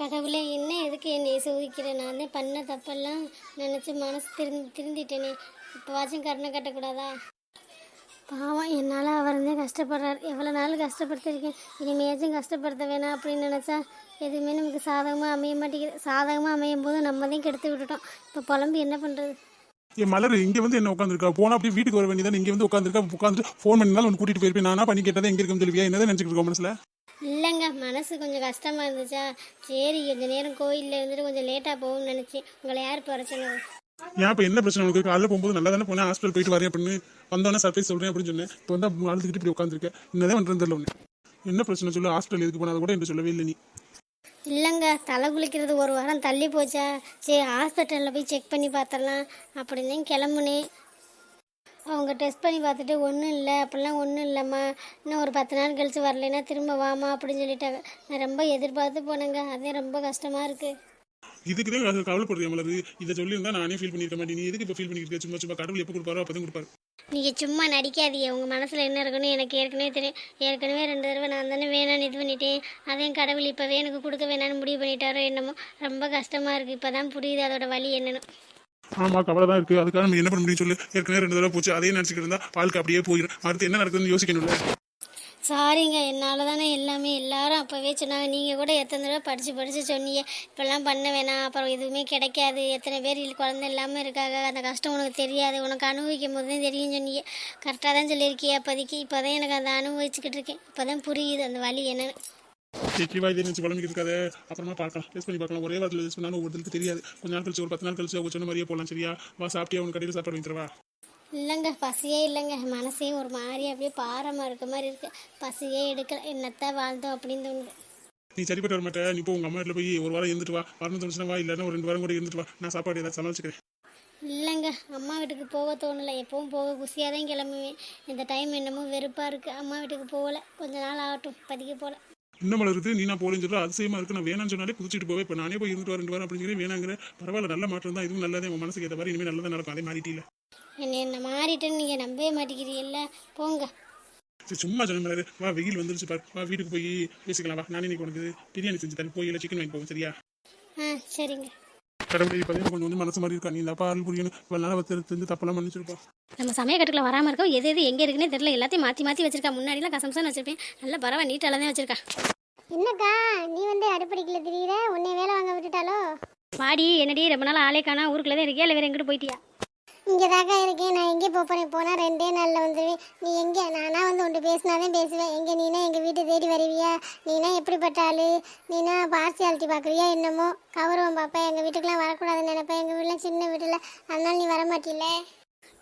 கடவுளே என்ன எதுக்கு என்னை சோதிக்கிறேன் நான் தான் பண்ண தப்பெல்லாம் நினச்சி மனசு திருந்து திருந்திட்டேனே. இப்போ வாச்சும் கருணை கட்டக்கூடாதா? பாவம் என்னால் அவர் இருந்தே கஷ்டப்படுறார். எவ்வளோ நாள் கஷ்டப்படுத்திருக்கேன். இனிமேச்சும் கஷ்டப்படுத்த வேணாம் அப்படின்னு நினச்சா எதுவுமே நமக்கு சாதகமாக அமைய மாட்டேங்குது. சாதகமாக அமையும் போது நம்ம தான் கெடுத்து விட்டுட்டோம். இப்போ புலம்பு என்ன பண்ணுறது என் மலர் இங்கே வந்து என்ன உட்காந்துருக்கா போனால் அப்படியே வீட்டுக்கு வர வேண்டியதான் இங்கே வந்து உட்காந்துருக்கா உட்காந்துட்டு ஃபோன் பண்ணினாலும் ஒன்று கூட்டிகிட்டு போயிருப்பேன். நானா பண்ணி கேட்டதை எங்க இருக்குன்னு சொல்லுவியா என்னதான் நினைச்சிட்டு இருக்கோம் மனசில்? இல்லைங்க மனசு கொஞ்சம் கஷ்டமாக இருந்துச்சா? சரி கொஞ்ச நேரம் கோயிலில் இருந்துட்டு கொஞ்சம் லேட்டாக போகும்னு நினச்சி உங்களை யார் சொன்னது ஏன் இப்ப என்ன பிரச்சனை உனக்கு? காலைல போகும்போது நல்லா தானே போனேன். ஹாஸ்பிட்டல் போயிட்டு வரேன் அப்படின்னு. வந்தோன்னே சர்ப்ரைஸ் சொல்றேன் அப்படின்னு சொன்னேன். இப்போ வந்து அழுதுகிட்டு இப்படி உட்காந்துருக்கேன் என்னதான் பண்றது தெரியல உனக்கு. என்ன பிரச்சனை சொல்லு? ஹாஸ்பிட்டல் எதுக்கு போனா கூட என்று சொல்லவே இல்லை நீ. இல்லைங்க தலை குளிக்கிறது ஒரு வாரம் தள்ளி போச்சா? சரி ஹாஸ்பிட்டலில் போய் செக் பண்ணி பார்த்தரலாம் அப்படின்னு கிளம்புனேன். அவங்க டெஸ்ட் பண்ணி பார்த்துட்டு ஒன்றும் இல்லை அப்படிலாம் ஒன்றும் இல்லைம்மா. இன்னும் ஒரு பத்து நாள் கழிச்சு வரலைன்னா திரும்ப வாமா அப்படின்னு சொல்லிட்டாங்க. நான் ரொம்ப எதிர்பார்த்து போனேங்க. அதே ரொம்ப கஷ்டமாக இருக்குது இதுக்கு தான் கவலைப்படுறியா மலர். இதை சொல்லியிருந்தா நானே ஃபீல் பண்ணிருக்க மாட்டேன். நீ எதுக்கு இப்போ ஃபீல் பண்ணிருக்க சும்மா சும்மா கடவுள் எப்போ கொடுப்பாரோ அப்போ தான் கொடுப்பாரு. நீங்கள் சும்மா நடிக்காதீங்க. உங்கள் மனசில் என்ன இருக்குன்னு எனக்கு ஏற்கனவே தெரியும் ஏற்கனவே ரெண்டு தடவை நான் தானே வேணான்னு இது பண்ணிட்டேன். அதையும் கடவுள் இப்போவே எனக்கு கொடுக்க வேணான்னு முடிவு பண்ணிட்டாரோ என்னமோ. ரொம்ப கஷ்டமாக இருக்குது இப்போ தான் புரியுது அதோட வலி என்னன்னு. ஆமா கவலை தான் இருக்கு. அதுக்காக நம்ம என்ன பண்ண முடியும் சொல்லு. ஏற்கனவே ரெண்டு தடவை போச்சு அதையும் நினைச்சிட்டு இருந்தா வாழ்க்கை அப்படியே போயிடும் அடுத்து என்ன நடக்குதுன்னு யோசிக்கணும்ல. சாரிங்க என்னால் தானே எல்லாமே எல்லாரும் அப்போவே சொன்னாங்க. நீங்கள் கூட எத்தனை தடவை படித்து படித்து சொன்னீங்க. இப்போல்லாம் பண்ண வேணாம். அப்புறம் எதுவுமே கிடைக்காது. எத்தனை பேர் இல்ல- குழந்தை இல்லாமல் இருக்காங்க. அந்த கஷ்டம் உனக்கு தெரியாது. உனக்கு அனுபவிக்கும் போது தான் தெரியும் சொன்னீங்க. கரெக்டாக தான் சொல்லியிருக்கிய அப்போதைக்கு இப்போ தான் எனக்கு அதை அனுபவிச்சுக்கிட்டு இருக்கேன். இப்போ தான் புரியுது அந்த வலி என்னன்னு. சீக்கிரமா இதை நினைச்சு இருக்காது அப்புறமா பார்க்கலாம் டெஸ்ட் பண்ணி பார்க்கலாம் ஒரே வாரத்தில் டெஸ்ட் பண்ணாலும் ஒவ்வொருத்தருக்கு தெரியாது கொஞ்ச நாள் கழிச்சு ஒரு பத்து நாள் கழிச்சு அவங்க சொன்ன மாதிரியே போகலாம் சரியா வா சாப்பிட்டியா உன் கடையில் சாப்பாடு வாங்கி தரவா இல்லைங்க பசியே இல்லைங்க. மனசே ஒரு மாதிரி அப்படியே பாரமாக இருக்க மாதிரி இருக்குது பசியே எடுக்கல. என்னத்தான் வாழ்ந்தோம் அப்படின்னு தோணுது. நீ சரிப்பட்டு வர மாட்டே. நீ இப்போ உங்க அம்மா வீட்டில் போய் ஒரு வாரம் இருந்துட்டு வா. வரணும் தோணுச்சுனா வா. இல்லைன்னா ஒரு ரெண்டு வாரம் கூட இருந்துட்டு வா. நான் சாப்பாடு ஏதாவது சமாளிச்சுக்கிறேன். இல்லைங்க அம்மா வீட்டுக்கு போக தோணலை. எப்பவும் போக குசியாக தான் கிளம்புவேன். இந்த டைம் என்னமோ வெறுப்பாக இருக்குது அம்மா வீட்டுக்கு போகல. கொஞ்ச நாள் ஆகட்டும். பதிக்க போகல இன்னும் மலர் நீ நான் போலேன்னு சொல்ல அதிசயமா இருக்கு. நான் வேணாம்னு சொன்னாலே குதிச்சிட்டு போவேன். இப்போ நானே போய் இருந்துட்டு வரேன் ரெண்டு வாரம் அப்படின்னு வேணாங்கிற. பரவாயில்ல நல்ல மாற்றம் தான். இதுவும் நல்லதே. உன் மனசுக்கு ஏற்ற மாதிரி இனிமேல் நல்லதாக நடக்கும். அதே மாறிட்டில என்னை என்ன மாறிட்டேன்னு நீங்கள் நம்பவே மாட்டேங்கிறீல்ல. போங்க. சரி சும்மா சொன்ன மலர் வா வெயில் வந்துருச்சு பாரு. வா வீட்டுக்கு போய் பேசிக்கலாம். வா நானே இன்னைக்கு உனக்கு பிரியாணி செஞ்சு தரேன். போய் இல்லை சிக்கன் வாங்கி போவோம். சரியா? ஆ சரிங்க. கடவுளை இப்போ கொஞ்சம் கொஞ்சம் மனசு மாதிரி இருக்கா? நீ இந்த பால் புரியணும். இவ்வளோ நாள் வச்சு தெரிஞ்சு தப்பெல்லாம் மன்னிச்சிருப்பா. நம்ம சமயக்கட்டுக்குள்ள வராமல் இருக்கோம் எது எது எங்கே இருக்குன்னே தெரியல. எல்லாத்தையும் மாற்றி மாற்றி வச்சிருக்கா. முன்னாடிலாம் கசம்சான்னு வச்சிருப்பேன். நல்ல பரவா நீட்டால தான் வச்சிருக்கா. என்னக்கா நீ வந்து அடுப்படிக்கல திரியிற? உன்னை வேலை வாங்க விட்டுட்டாலோ வாடி என்னடி ரொம்ப நாள் ஆளே காணா. ஊருக்குள்ள தான் இருக்கியா? இல்லை வேற எங்கிட்டு போயிட்டியா? இங்கே தாக்கா இருக்கேன். நான் எங்கே போகிறேன் போனால் ரெண்டே நாளில் வந்துடுவேன் நீ எங்கே? நானாக வந்து உன்ட்டு பேசினாதான் பேசுவேன். எங்கே நீனா எங்கள் வீட்டை தேடி வருவியா? நீனா எப்படிப்பட்ட ஆள்? நீனா பார்சியாலிட்டி பார்க்குறியா என்னமோ? கௌரவம் பார்ப்பேன். எங்கள் வீட்டுக்கெலாம் வரக்கூடாதுன்னு நினைப்பேன். எங்கள் வீட்டில் சின்ன வீட்டில் அதனால நீ வர மாட்டில்ல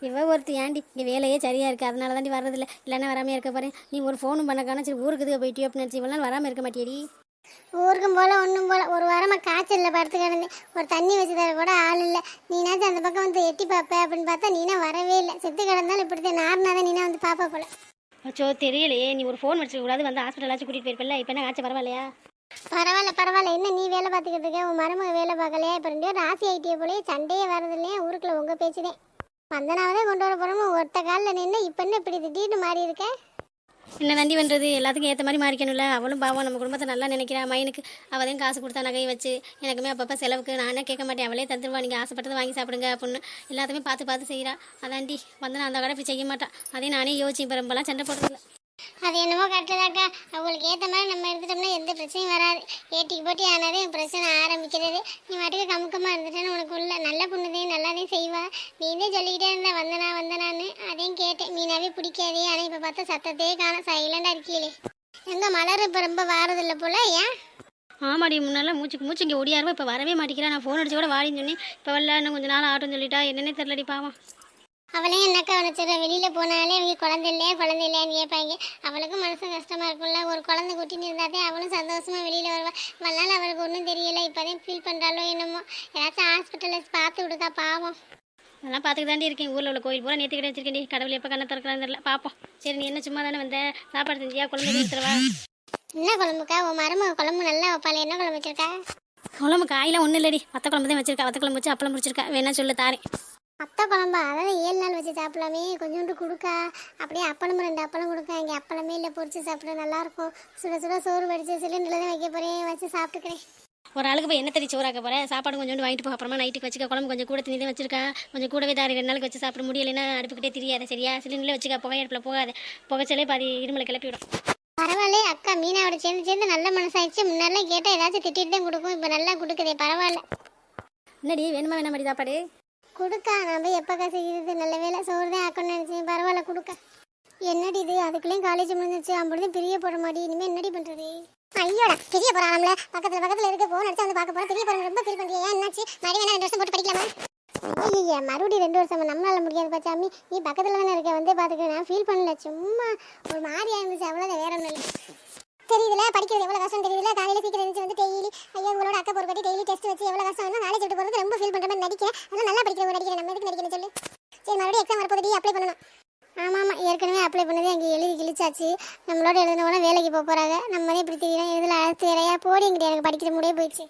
இவ ஒருத்தி ஏண்டி இங்கே வேலையே சரியாக இருக்குது அதனால தாண்டி வர்றதில்ல இல்லைன்னா வராமல் இருக்க போகிறேன் நீ ஒரு ஃபோனும் பண்ணக்கான? சரி ஊருக்கு போயிட்டியோ அப்படின்னு நினச்சி இவ்வளோ வராமல் இருக்க மாட்டேடி ஊருக்கும் போல ஒன்றும் போல. ஒரு வாரமாக காய்ச்சலில் படுத்து கிடந்தேன். ஒரு தண்ணி வச்சு தர கூட ஆள் இல்லை. நீனாச்சும் அந்த பக்கம் வந்து எட்டி பார்ப்பேன் அப்படின்னு பார்த்தா நீனா வரவே இல்லை. செத்து கிடந்தாலும் இப்படித்தான். நார்னாதான் நீனா வந்து பாப்பா போல. அச்சோ தெரியலையே. நீ ஒரு ஃபோன் வச்சுக்க கூடாது. வந்து ஹாஸ்பிட்டலாச்சும் கூட்டிகிட்டு போயிருப்பில்ல. இப்போ என்ன காய்ச்சல்? பரவாயில்லையா? பரவாயில்ல பரவாயில்ல. என்ன நீ வேலை பார்த்துக்கிட்டு இருக்க? உன் மருமக வேலை பார்க்கலையா? இப்போ ரெண்டு பேரும் ராசி ஐட்டிய போலயே சண்டையே வரது இல்லையா ஊருக்குள்ள உங்கள் பேச்சு தான் வந்தனாவதே கொண்டு வர போகிறோமோ ஒருத்த காலில் நின்று இப்போ என்ன இப்படி திடீர்னு மாறி இருக்க? என்ன தாண்டி பண்ணுறது எல்லாத்துக்கும் ஏற்ற மாதிரி மாறிக்கணும்ல. அவளும் பாவம் நம்ம குடும்பத்தை நல்லா நினைக்கிறா. மைனுக்கு அவதையும் காசு கொடுத்தா நகையை வச்சு எனக்குமே அப்பப்போ செலவுக்கு. நானே கேட்க மாட்டேன். அவளே தந்துருவா. நீங்கள் ஆசைப்பட்டது வாங்கி சாப்பிடுங்க அப்படின்னு எல்லாத்தையுமே பார்த்து பார்த்து செய்கிறா அதாண்டி வந்து நான் அந்த கடை செய்ய மாட்டான் அதே நானே யோசிச்சு இப்போ ரொம்பலாம் சண்டை போடுறதில்ல. அது என்னமோ கட்டுறதாக்கா அவங்களுக்கு ஏற்ற மாதிரி நம்ம இருந்துட்டோம்னா எந்த பிரச்சனையும் வராது. ஏட்டிக்கு போட்டி ஆனாதே பிரச்சனை ஆரம்பிக்கிறது. நீ மட்டுக்கு கமுக்கமாக இருந்துட்டேன்னு உனக்கு உள்ள நல்ல பொண்ணுதே நல்லாதே செய்வா. நீதே சொல்லிக்கிட்டே இருந்த வந்தனா வந்தனான்னு அதையும் கேட்டேன். மீனாவே பிடிக்காதே. ஆனால் இப்போ பார்த்தா சத்தத்தையே காண சைலண்டாக இருக்கீங்களே எங்கள் மலர் இப்போ ரொம்ப வாரதில்ல போல ஏன்? ஆமாடி முன்னெல்லாம் மூச்சுக்கு மூச்சு இங்கே ஓடியாருவா. இப்போ வரவே மாட்டேங்கிறா. நான் ஃபோன் அடிச்சு கூட வாடின்னு சொன்னேன். இப்போ வரல இன்னும் கொஞ்ச நாள் ஆட்டும் சொல்லிட்டா. என்னன்னே தெரிலடி பாவம். அவளையும் என்னக்கா நினச்சிட வெளியில் போனாலே அவங்க குழந்தை இல்லையா? குழந்தை இல்லையான்னு கேட்பாங்க. அவளுக்கும் மனசு கஷ்டமாக இருக்கும்ல. ஒரு குழந்தை குட்டின்னு இருந்தாதே அவளும் சந்தோஷமாக வெளியில் வருவா. வந்தாலும் அவளுக்கு ஒன்றும் தெரியல. இப்போதான் ஃபீல் பண்ணுறாளோ என்னமோ. ஏதாச்சும் ஹாஸ்பிட்டலில் பார்த்து விடுக்கா பாவம். அதெல்லாம் பார்த்துட்டு தாண்டி இருக்கேன். ஊரில் உள்ள கோயில் பூரா நேற்று கிட்ட வச்சிருக்கேன் கடவுள் எப்போ கண்ணை திறக்கிறான்னு தெரியல. பார்ப்போம் சரி நீ என்ன சும்மா தானே வந்த? சாப்பாடு செஞ்சியா? குழந்தை எடுத்துருவா என்ன குழம்புக்கா? உன் மருமக குழம்பு நல்லா வைப்பாள். என்ன குழம்பு வச்சிருக்கா? குழம்பு காயெல்லாம் ஒன்றும் இல்லடி. வத்த குழம்பு தான் வச்சிருக்கா. வத்த குழம்பு வச்சு அப்பளம் முடிச்சிருக்கா வேணா சொல்லு தாரேன். அத்தை குழம்பா? அதாவது ஏழு நாள் வச்சு சாப்பிடலாமே. கொஞ்சோண்டு கொடுக்கா. அப்படியே அப்பளம் ரெண்டு அப்பளம் கொடுக்கா. இங்கே அப்பளமே இல்லை பொரிச்சு சாப்பிட நல்லாயிருக்கும். சுட சுட சோறு வடிச்சு சிலிண்டரில் தான் வைக்க போகிறேன் வச்சு சாப்பிட்டுக்கிறேன். ஒரு ஆளுக்கு போய் என்ன தறி சோறாக்க போகிறேன் சாப்பாடு கொஞ்சோண்டு வாங்கிட்டு போ. அப்புறமா நைட்டுக்கு வச்சுக்க. குழம்பு கொஞ்சம் கூட திணி தான் வச்சிருக்கா. கொஞ்சம் கூடவே தாரி. ரெண்டு நாளைக்கு வச்சு சாப்பிட முடியலைன்னா அடுப்புக்கிட்டே தெரியாத. சரியா? சிலிண்டர்லேயே வச்சுக்க. புகை அடுப்பில் போகாது. புகைச்சாலே பாதி இருமலை கிளப்பி விடும். பரவாயில்ல அக்கா. மீனாவோட சேர்ந்து சேர்ந்து நல்ல மனசாயிடுச்சு. முன்னாடிலாம் கேட்டால் ஏதாச்சும் திட்டிட்டு தான் கொடுக்கும். இப்போ நல்லா கொடுக்குதே. பரவாயில்ல. என்னடி வேணுமா வேணாம் மாதிரி சாப்பாடு? கொடுக்கா நான் போய் எப்போக்கா நல்ல வேலை சோறு தான் ஆக்கணும்னு நினச்சேன். பரவாயில்ல கொடுக்க. என்னடி இது? அதுக்குள்ளேயும் காலேஜ் முடிஞ்சிச்சு அப்படிதான் பிரிய போட மாடி இனிமேல் என்னடி பண்ணுறது ஐயோடா பெரிய போறாம்ல பக்கத்துல பக்கத்துல இருக்க. போன் அடிச்சு வந்து பார்க்க போறோம் பெரிய போறோம் ரொம்ப ஃபீல் பண்றியா? என்னாச்சு? மறுபடியும் ரெண்டு வருஷம் போட்டு படிக்கலாமா? ஐயா மறுபடியும் ரெண்டு வருஷம்? நம்மளால முடியாது பச்சாமி நீ பக்கத்துல தானே இருக்க? வந்து பாத்துக்க நான் ஃபீல் பண்ணல. சும்மா ஒரு மாதிரியாக இருந்துச்சு அவ்வளவுதான் வேற ஒன்றும் இல்லை. தெரியுதுல? படிக்கிறது எவ்வளவு கஷ்டம் தெரியுதுல? காலையில சீக்கிரம் எழுந்து வந்து டெய்லி ஐயா உங்களோட அக்கா போர் டெய்லி டெஸ்ட் வச்சு எவ்வளவு கஷ்டம் காலேஜ் விட்டு போறது ரொம்ப ஃபீல் பண்ற மாதிரி நடிக்கிறேன். அதெல்லாம் நல்லா படிக்கிறவங்க நடிக்கிறேன் நம்ம எதுக்கு நடிக்கணும் சொல்லு. சரி மறுபடியும் எக்ஸாம் வரப்போது அப்ளை பண்ணணும். ஆமாம் ஆமாம் ஏற்கனவே அப்ளை பண்ணது அங்கே எழுதி கிழிச்சாச்சு. நம்மளோட எழுதினவங்க வேலைக்கு போக போகிறாங்க நம்மளே இப்படி தெரியலாம் இதில் அடுத்து வேறையா போடிங்கிட்ட எனக்கு படிக்கிற முடியே போயிடுச்சு.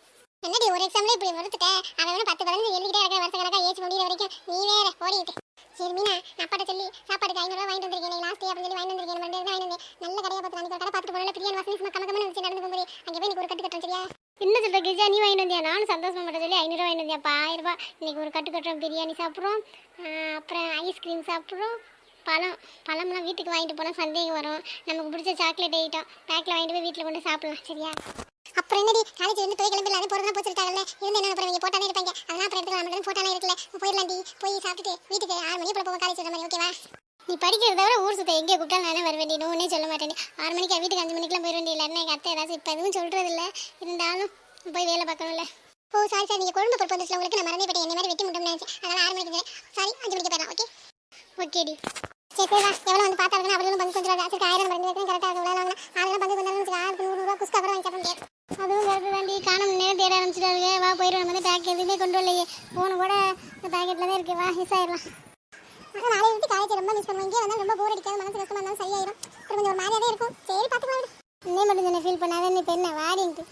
என்னடி ஒரு எக்ஸாம்ல இப்படி மறுத்துட்டேன் அவன் வந்து பத்து பதினஞ்சு எழுதிக்கிட்டே இருக்க வருஷ கணக்கா ஏச்சு முடியிற வரைக்கும் நீ வேற ஓடிட்டு சரி மீனா நான் அப்பாட்ட சொல்லி சாப்பாடுக்கு ஐநூறுவா வாங்கிட்டு வந்திருக்கேன் லாஸ்ட் டே அப்படின்னு சொல்லி வாங்கிட்டு வந்திருக்கேன் ரெண்டு வாங்கிட்டு வந்தேன் நல்ல கடையை பார்த்து நான் கடை பார்த்துட்டு போனால பிரியாணி வாசனை சும்மா கம கமன்னு வச்சு நடந்து போகும்போது. அங்கே போய் நீ ஒரு கட்டு கட்டுறோம் சரியா? என்ன சொல்ற கிரிஜா நீ வாங்கிட்டு வந்தியா? நானும் சந்தோஷமா மட்டும் சொல்லி ஐநூறுவா வாங்கிட்டு வந்தியாப்பா ஆயிரம் ரூபாய். இன்னைக்கு ஒரு கட்டு கட்டுறோம் பிரியாணி சாப்பிட்றோம் அப்புறம் ஐஸ்கிரீம் சாப்பிட்றோம். பழம் பழம்லாம் வீட்டுக்கு வாங்கிட்டு போனால் சந்தேகம் வரும். நமக்கு பிடிச்ச சாக்லேட் ஐட்டம் பேக்கில் வாங்கிட்டு போய் வீட்டில் கொண்டு சாப்பிட்லாம் சரியா? அப்புறம் என்னடி காலேஜ் இருந்து போய் கிளம்பி அது போறதா போச்சிருக்காங்கல்ல இருந்து என்ன அப்புறம் இங்கே போட்டாலே இருப்பாங்க. அதெல்லாம் அப்புறம் எடுத்துக்கலாம். மட்டும் போட்டாலே இருக்குல்ல போயிடலாம்டி. போய் சாப்பிட்டுட்டு வீட்டுக்கு ஆறு மணி போல போவோம். காலேஜ் வர மாதிரி ஓகேவா நீ படிக்கிறத தவிர ஊர் சுத்த எங்கே கூப்பிட்டா நானே வர வேண்டிய ஒன்றே சொல்ல மாட்டேன். ஆறு மணிக்கு வீட்டுக்கு அஞ்சு மணிக்கெலாம் போயிட வேண்டிய இல்லைன்னா எங்கள் அத்தை ஏதாச்சும் இப்போ எதுவும் சொல்கிறது இல்லை இருந்தாலும் போய் வேலை பார்க்கணும்ல. ஓ சாரி சார் நீங்கள் குழம்பு பொறுப்பு வந்துச்சுல. உங்களுக்கு நான் மறந்தே போயிட்டேன். என்ன மாதிரி வெட்டி முட்டும் கொண்டு இல்லையே ஃபோன் கூட பேக்கெட்டில் தான் இருக்கு. வா மிஸ் ஆயிடலாம். ஆனால் நாளை வந்து காலேஜ் ரொம்ப மிஸ் பண்ணுவோம். இங்கே வந்தால் ரொம்ப போர் அடிக்காது. மனசு கஷ்டமாக இருந்தாலும் சரியாயிடும் கொஞ்சம் ஒரு மாதிரியாக இருக்கும். சரி பார்த்துக்கலாம். இன்னே மட்டும் தானே ஃபீல் பண்ணாதே? இப்போ என்ன? வாடின்ட்டு